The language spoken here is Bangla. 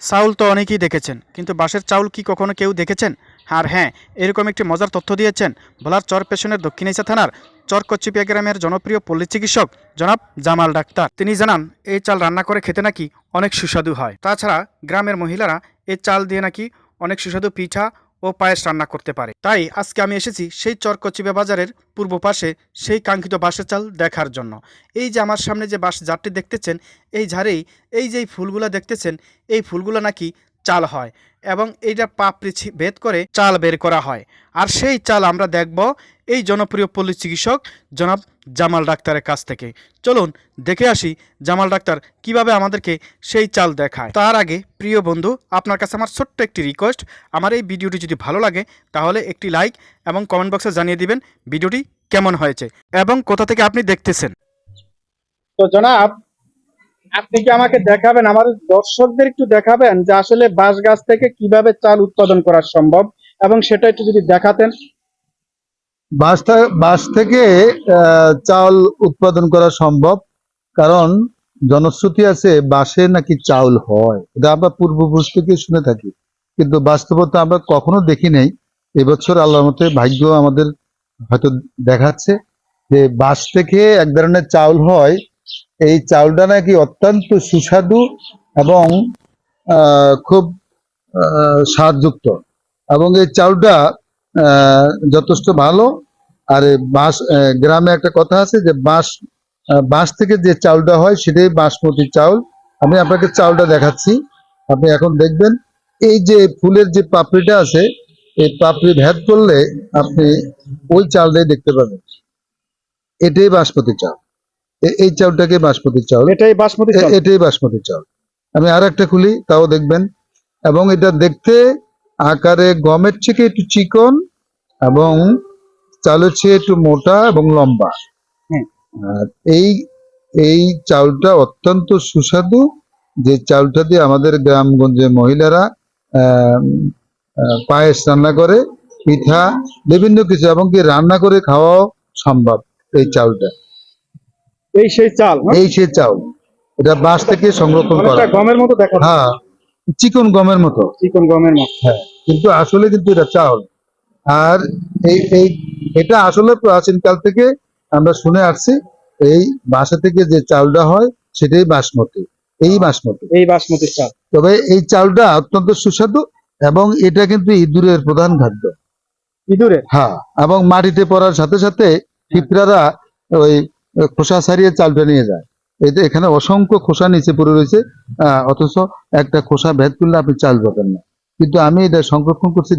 চাউল তো অনেকেই দেখেছেন, কিন্তু বাঁশের চাউল কি কখনো কেউ দেখেছেন? আর হ্যাঁ এরকম একটি মজার তথ্য দিয়েছেন ভোলার চর পেশনের দক্ষিণেশা থানার চর কচ্চিপিয়া গ্রামের জনপ্রিয় পল্লী চিকিৎসক জনাব জামাল ডাক্তার। তিনি জানান, এই চাল রান্না করে খেতে নাকি অনেক সুস্বাদু হয়। তাছাড়া গ্রামের মহিলারা এই চাল দিয়ে নাকি অনেক সুস্বাদু পিঠা ও পায়েস রান্না করতে পারে। তাই আজকে আমি এসেছি সেই চরকচিবে বাজারের পূর্ব পাশে সেই কাঙ্ক্ষিত বাঁশের চাল দেখার জন্য। এই যে আমার সামনে যে বাঁশ ঝাড়টি দেখতেছেন, এই ঝাড়েই এই যে ফুলগুলো দেখতেছেন, এই ফুলগুলো নাকি চাল হয় এবং এইটা পাপড়ি ভেদ করে চাল বের করা হয়। আর সেই চাল আমরা দেখব এই জনপ্রিয় পল্লী চিকিৎসক জনাব জামাল ডাক্তারের কাছ থেকে। চলুন দেখে আসি জামাল ডাক্তার কীভাবে আমাদেরকে সেই চাল দেখায়। তার আগে প্রিয় বন্ধু, আপনার কাছে আমার ছোট্ট একটি রিকোয়েস্ট আমার এই ভিডিওটি যদি ভালো লাগে, তাহলে একটি লাইক এবং কমেন্ট বক্সে জানিয়ে দিবেন ভিডিওটি কেমন হয়েছে এবং কোথা থেকে আপনি দেখতেছেন। তো জনাব আপনি কি আমাকে দেখাবেন? আমার দর্শকদের একটু দেখাবেন যে আসলে বাঁশ গাছ থেকে কীভাবে চাল উৎপাদন করা সম্ভব এবং সেটা একটু যদি দেখাতেন। বাঁশ থা- বাঁশ থেকে চাউল উৎপাদন করা সম্ভব, কারণ জনশ্রুতি আছে বাঁশে নাকি চাউল হয়। এটা আমরা পূর্বপুরুষ থেকে শুনে থাকি। কিন্তু বাস্তবতা আমরা কখনো দেখি নাই। এবছর আল্লাহর মতে ভাগ্য আমাদের হয়তো দেখাচ্ছে যে বাঁশ থেকে এক ধরনের চাউল হয় এই চাউলটা নাকি অত্যন্ত সুস্বাদু এবং খুব স্বাদযুক্ত। এবং এই চাউলটা যথেষ্ট ভালো। আর বাঁশ গ্রামে একটা কথা আছে যে বাঁশ বাঁশ থেকে যে চাউলটা হয় সেটাই বাঁশমতি চাউল। আমি আপনাকে চাউলটা দেখাচ্ছি। আপনি এখন দেখবেন, এই যে ফুলের যে পাপড়িটা আছে, এই পাপড়ি ভেদ করলে আপনি ওই চালটাই দেখতে পাবেন। এটাই বাসমতি চাউল। এই চাউলটাকে বাসমতি চাউল। এটাই বাসমতি এটাই বাসমতি চাউল। আমি আর একটা খুলি তাও দেখবেন। এবং এটা দেখতে আকারে গমের থেকে একটু চিকন এবং চালের চেয়ে একটু মোটা এবং লম্বা। আর এই এই চাউলটা অত্যন্ত সুস্বাদু। যে চাউলটা দিয়ে আমাদের গ্রামগঞ্জে মহিলারা পায়েস রান্না করে পিঠা বিভিন্ন কিছু এবং কি রান্না করে খাওয়াও সম্ভব এই চাউলটা। এই সেই চাল হ্যাঁ? এই সে চাউল এটা বাঁশ থেকে সংরক্ষণ করা। গমের মতো দেখা। হ্যাঁ চিকন গমের মতো। চিকন গমের মতো। কিন্তু আসলে কিন্তু এটা চাউল আর এই এই এটা আসলে প্রাচীন কাল থেকে আমরা শুনে আসছি এই বাসা থেকে যে চাউলটা হয় সেটাই বাসমতি। এই বাসমতি। এই বাসমতি চাল। তবে এই চালটা অত্যন্ত সুস্বাদু এবং এটা কিন্তু ইঁদুরের প্রধান খাদ্য। ইঁদুরে হ্যাঁ এবং মাটিতে পড়ার সাথে সাথে পিঁপড়ারা ওই খোসা ছাড়িয়ে চালটা নিয়ে যায়। এতে এখানে অসংখ্য খোসা নিচে পড়ে রয়েছে অথচ একটা খোসা ভেদ করলে আপনি চাল পাবেন না। কিন্তু আমি এটা সংরক্ষণ করছি